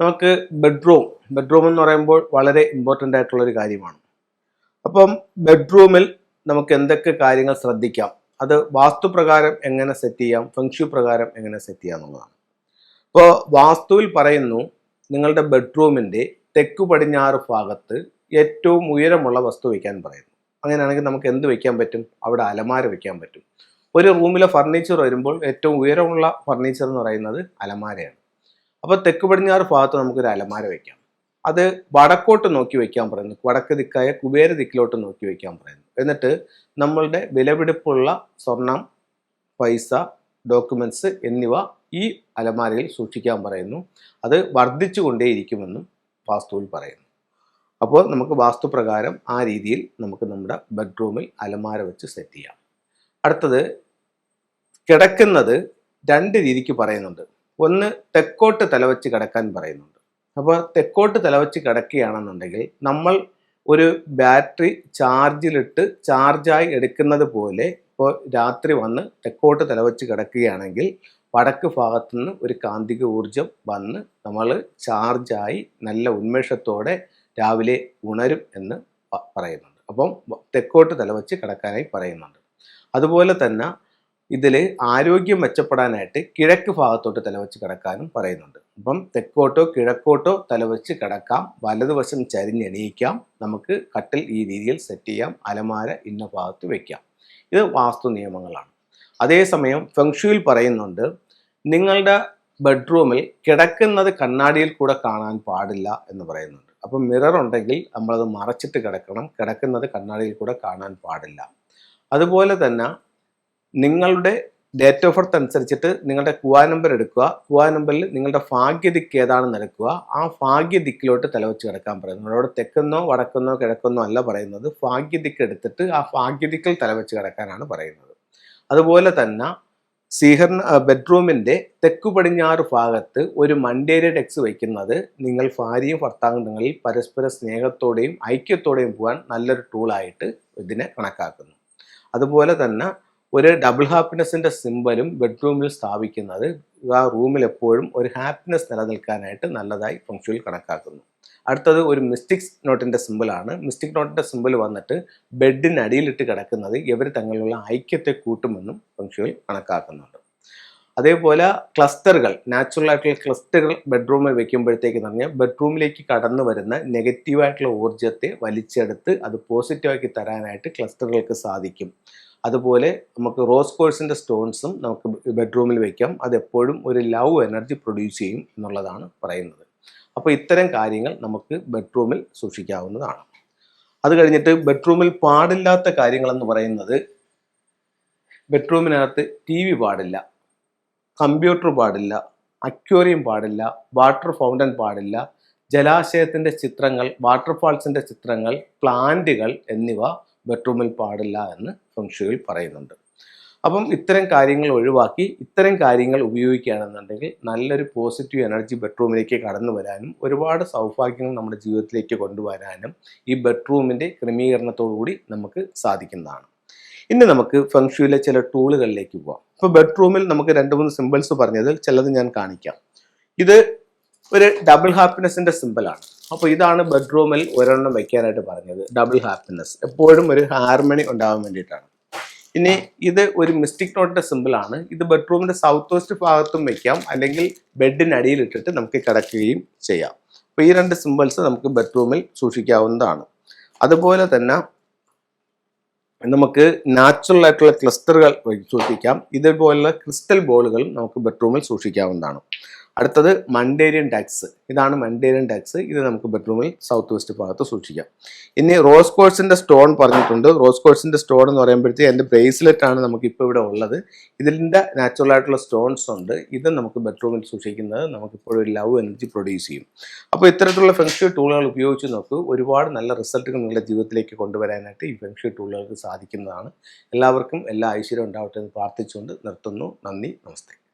നമുക്ക് bedroom bedroom എന്ന് പറയുമ്പോൾ വളരെ ഇമ്പോർട്ടന്റ് ആയിട്ടുള്ള ഒരു കാര്യമാണ്. അപ്പം ബെഡ്റൂമിൽ നമുക്ക് എന്തൊക്കെ കാര്യങ്ങൾ ശ്രദ്ധിക്കാം? അത് വാസ്തുപ്രകാരം എങ്ങനെ സെറ്റ് ചെയ്യാം? ഫെങ്ഷു പ്രകാരം എങ്ങനെ സെറ്റ് ചെയ്യാം എന്നുള്ളതാണ്. ഇപ്പോൾ വാസ്തുവിൽ പറയുന്നു നിങ്ങളുടെ ബെഡ്റൂമിന്റെ തെക്ക് പടിഞ്ഞാറ് ഭാഗത്ത് ഏറ്റവും ഉയരമുള്ള വസ്തു വയ്ക്കാൻ പറയുന്നു. അങ്ങനെയാണെങ്കിൽ നമുക്ക് എന്ത് വയ്ക്കാൻ പറ്റും? അവിടെ അലമാര വയ്ക്കാൻ പറ്റും. ഒരു റൂമിലെ ഫർണിച്ചർ വരുമ്പോൾ ഏറ്റവും ഉയരമുള്ള ഫർണിച്ചർ എന്ന് പറയുന്നത് അലമാരയാണ്. അപ്പോൾ തെക്ക് പടിഞ്ഞാറ് ഭാഗത്ത് നമുക്കൊരു അലമാര വെക്കാം. അത് വടക്കോട്ട് നോക്കി വെക്കാൻ പറയുന്നു. വടക്ക് ദിക്കായ കുബേര ദിക്കിലോട്ട് നോക്കി വെക്കാൻ പറയുന്നു. എന്നിട്ട് നമ്മളുടെ വിലപിടിപ്പുള്ള സ്വർണം പൈസ ഡോക്യുമെന്റ്സ് എന്നിവ ഈ അലമാരയിൽ സൂക്ഷിക്കാൻ പറയുന്നു. അത് വർദ്ധിച്ചു കൊണ്ടേയിരിക്കുമെന്നും വാസ്തുവിൽ പറയുന്നു. അപ്പോൾ നമുക്ക് വാസ്തുപ്രകാരം ആ രീതിയിൽ നമുക്ക് നമ്മുടെ ബെഡ്റൂമിൽ അലമാര വെച്ച് സെറ്റ് ചെയ്യാം. അടുത്തത് കിടക്കുന്നത് രണ്ട് രീതിക്ക് പറയുന്നുണ്ട്. ഒന്ന് തെക്കോട്ട് തലവച്ച് കിടക്കാൻ പറയുന്നുണ്ട്. അപ്പോൾ തെക്കോട്ട് തലവച്ച് കിടക്കുകയാണെന്നുണ്ടെങ്കിൽ നമ്മൾ ഒരു ബാറ്ററി ചാർജിലിട്ട് ചാർജായി എടുക്കുന്നത് പോലെ ഇപ്പോൾ രാത്രി വന്ന് തെക്കോട്ട് തലവച്ച് കിടക്കുകയാണെങ്കിൽ വടക്ക് ഭാഗത്തു നിന്ന് ഒരു കാന്തിക ഊർജം വന്ന് നമ്മൾ ചാർജായി നല്ല ഉന്മേഷത്തോടെ രാവിലെ ഉണരും എന്ന് പറയുന്നുണ്ട്. അപ്പം തെക്കോട്ട് തലവച്ച് കിടക്കാനായി പറയുന്നുണ്ട്. അതുപോലെ തന്നെ ഇതിൽ ആരോഗ്യം മെച്ചപ്പെടാനായിട്ട് കിഴക്ക് ഭാഗത്തോട്ട് തലവെച്ച് കിടക്കാനും പറയുന്നുണ്ട്. അപ്പം തെക്കോട്ടോ കിഴക്കോട്ടോ തലവെച്ച് കിടക്കാം. വലതുവശം ചരിഞ്ഞെണീക്കാം. നമുക്ക് കട്ടിൽ ഈ രീതിയിൽ സെറ്റ് ചെയ്യാം. അലമാര ഇന്ന ഭാഗത്ത് വയ്ക്കാം ഇത് വാസ്തു നിയമങ്ങളാണ്. അതേസമയം ഫെങ്ഷുയിൽ പറയുന്നുണ്ട് നിങ്ങളുടെ ബെഡ്റൂമിൽ കിടക്കുന്നത് കണ്ണാടിയിൽ കൂടെ കാണാൻ പാടില്ല എന്ന് പറയുന്നുണ്ട്. അപ്പം മിറർ ഉണ്ടെങ്കിൽ നമ്മളത് മറച്ചിട്ട് കിടക്കണം. കിടക്കുന്നത് കണ്ണാടിയിൽ കൂടെ കാണാൻ പാടില്ല. അതുപോലെ തന്നെ നിങ്ങളുടെ ഡേറ്റ് ഓഫ് ബർത്ത് അനുസരിച്ചിട്ട് നിങ്ങളുടെ കുവാ നമ്പർ എടുക്കുക. കുവാ നമ്പറിൽ നിങ്ങളുടെ ഭാഗ്യദിക്ക് ഏതാണെന്ന് എടുക്കുക ആ ഭാഗ്യദിക്കിലോട്ട് തലവെച്ച് കിടക്കാൻ പറയുന്നു. നമ്മളോട് തെക്കുന്നോ വടക്കുന്നോ കിഴക്കെന്നോ അല്ല പറയുന്നത്. ഭാഗ്യദിക്ക് എടുത്തിട്ട് ആ ഭാഗ്യദിക്കിൽ തലവെച്ച് കിടക്കാനാണ് പറയുന്നത്. അതുപോലെ തന്നെ സീഹർ ബെഡ്റൂമിന്റെ തെക്കു പടിഞ്ഞാറ് ഭാഗത്ത് ഒരു മണ്ടേരിയ ഡെക്സ് വയ്ക്കുന്നത് നിങ്ങൾ ഭാര്യയും ഭർത്താവും തങ്ങളിൽ പരസ്പര സ്നേഹത്തോടെയും ഐക്യത്തോടെയും പോകാൻ നല്ലൊരു ടൂളായിട്ട് ഇതിനെ കണക്കാക്കുന്നു. അതുപോലെ തന്നെ ഒരു ഡബിൾ ഹാപ്പിനെസിന്റെ സിമ്പലും ബെഡ്റൂമിൽ സ്ഥാപിക്കുന്നത് ആ റൂമിൽ എപ്പോഴും ഒരു ഹാപ്പിനെസ് നിലനിൽക്കാനായിട്ട് നല്ലതായി ഫംഗ്ഷനിൽ കണക്കാക്കുന്നു. അടുത്തത് ഒരു മിസ്റ്റിക്സ് നോട്ടിന്റെ സിമ്പിളാണ് മിസ്റ്റിക് നോട്ടിന്റെ സിമ്പിൾ വന്നിട്ട് ബെഡിന് അടിയിലിട്ട് കിടക്കുന്നത് ഇവർ തങ്ങളിലുള്ള ഐക്യത്തെ കൂട്ടുമെന്നും ഫംഗ്ഷനിൽ കണക്കാക്കുന്നുണ്ട്. അതേപോലെ ക്ലസ്റ്ററുകൾ നാച്ചുറൽ ആയിട്ടുള്ള ക്ലസ്റ്ററുകൾ ബെഡ്റൂമിൽ വെക്കുമ്പോഴത്തേക്ക് എന്ന് പറഞ്ഞാൽ ബെഡ്റൂമിലേക്ക് കടന്നു വരുന്ന നെഗറ്റീവായിട്ടുള്ള ഊർജത്തെ വലിച്ചെടുത്ത് അത് പോസിറ്റീവാക്കി തരാനായിട്ട് ക്ലസ്റ്ററുകൾക്ക് സാധിക്കും. അതുപോലെ നമുക്ക് റോസ് കോഴ്സിന്റെ സ്റ്റോൺസും നമുക്ക് ബെഡ്റൂമിൽ വയ്ക്കാം അതെപ്പോഴും ഒരു ലവ് എനർജി പ്രൊഡ്യൂസ് ചെയ്യും എന്നുള്ളതാണ് പറയുന്നത്. അപ്പോൾ ഇത്തരം കാര്യങ്ങൾ നമുക്ക് ബെഡ്റൂമിൽ സൂക്ഷിക്കാവുന്നതാണ്. അത് കഴിഞ്ഞിട്ട് ബെഡ്റൂമിൽ പാടില്ലാത്ത കാര്യങ്ങളെന്ന് പറയുന്നത് ബെഡ്റൂമിനകത്ത് ടി വി പാടില്ല കമ്പ്യൂട്ടർ പാടില്ല അക്വേറിയം പാടില്ല വാട്ടർ ഫൗണ്ടൻ പാടില്ല ജലാശയത്തിന്റെ ചിത്രങ്ങൾ വാട്ടർഫാൾസിന്റെ ചിത്രങ്ങൾ പ്ലാന്റുകൾ എന്നിവ ബെഡ്റൂമിൽ പാടില്ല എന്ന് ഫംഗ്ഷയിൽ പറയുന്നുണ്ട്. അപ്പം ഇത്തരം കാര്യങ്ങൾ ഒഴിവാക്കി ഇത്തരം കാര്യങ്ങൾ ഉപയോഗിക്കുകയാണെന്നുണ്ടെങ്കിൽ നല്ലൊരു പോസിറ്റീവ് എനർജി ബെഡ്റൂമിലേക്ക് കടന്നു വരാനും ഒരുപാട് സൗഭാഗ്യങ്ങൾ നമ്മുടെ ജീവിതത്തിലേക്ക് കൊണ്ടുവരാനും ഈ ബെഡ്റൂമിന്റെ ക്രമീകരണത്തോടുകൂടി നമുക്ക് സാധിക്കുന്നതാണ്. ഇനി നമുക്ക് ഫെങ്ഷുയിലെ ചില ടൂളുകളിലേക്ക് പോവാം. ഇപ്പോൾ ബെഡ്റൂമിൽ നമുക്ക് രണ്ട് മൂന്ന് സിമ്പിൾസ് പറഞ്ഞതിൽ ചിലത് ഞാൻ കാണിക്കാം. ഇത് ഒരു ഡബിൾ ഹാപ്പിനെസിന്റെ സിമ്പിളാണ്. അപ്പോൾ ഇതാണ് ബെഡ്റൂമിൽ ഒരെണ്ണം വെക്കാനായിട്ട് പറഞ്ഞത്. ഡബിൾ ഹാപ്പിനെസ് എപ്പോഴും ഒരു ഹാർമണി ഉണ്ടാവാൻ വേണ്ടിയിട്ടാണ്. ഇനി ഇത് ഒരു മിസ്റ്റിക് നോട്ടിന്റെ സിമ്പിളാണ് ഇത് ബെഡ്റൂമിന്റെ സൗത്ത് വെസ്റ്റ് ഭാഗത്തും വെക്കാം. അല്ലെങ്കിൽ ബെഡിനടിയിൽ ഇട്ടിട്ട് നമുക്ക് കിടക്കുകയും ചെയ്യാം. അപ്പോൾ ഈ രണ്ട് സിമ്പിൾസ് നമുക്ക് ബെഡ്റൂമിൽ സൂക്ഷിക്കാവുന്നതാണ്. അതുപോലെ തന്നെ നമുക്ക് നാച്ചുറൽ ആയിട്ടുള്ള ക്ലസ്റ്ററുകൾ സൂക്ഷിക്കാം. ഇതുപോലുള്ള ക്രിസ്റ്റൽ ബോളുകളും നമുക്ക് ബെഡ്റൂമിൽ സൂക്ഷിക്കാവുന്നതാണ്. അടുത്തത് മണ്ടേരിയൻ ടാക്സ്. ഇതാണ് മണ്ടേരിയൻ ടാക്സ്. ഇത് നമുക്ക് ബെഡ്റൂമിൽ സൗത്ത് വെസ്റ്റ് ഭാഗത്ത് സൂക്ഷിക്കാം. ഇനി റോസ് കോഴ്സിന്റെ സ്റ്റോൺ പറഞ്ഞിട്ടുണ്ട്. റോസ് കോഴ്സിന്റെ സ്റ്റോൺ എന്ന് പറയുമ്പോഴത്തേക്ക് എന്റെ ബ്രേസ്ലെറ്റ് ആണ് നമുക്ക് ഇപ്പോൾ ഇവിടെ ഉള്ളത്. ഇതിന്റെ നാച്ചുറൽ ആയിട്ടുള്ള സ്റ്റോൺസ് ഉണ്ട്. ഇത് നമുക്ക് ബെഡ്റൂമിൽ സൂക്ഷിക്കുന്നത് നമുക്ക് ഇപ്പോഴും ഒരു ലവ് എനർജി പ്രൊഡ്യൂസ് ചെയ്യും. അപ്പോൾ ഇത്തരത്തിലുള്ള ഫെങ്ഷു ടൂളുകൾ ഉപയോഗിച്ച് നോക്കൂ. ഒരുപാട് നല്ല റിസൾട്ടുകൾ നിങ്ങളുടെ ജീവിതത്തിലേക്ക് കൊണ്ടുവരാനായിട്ട് ഈ ഫെങ്ഷു ടൂളുകൾക്ക് സാധിക്കുന്നതാണ്. എല്ലാവർക്കും എല്ലാ ഐശ്വര്യം ഉണ്ടാവട്ടെ എന്ന് പ്രാർത്ഥിച്ചുകൊണ്ട് നിർത്തുന്നു. നന്ദി. നമസ്തേ.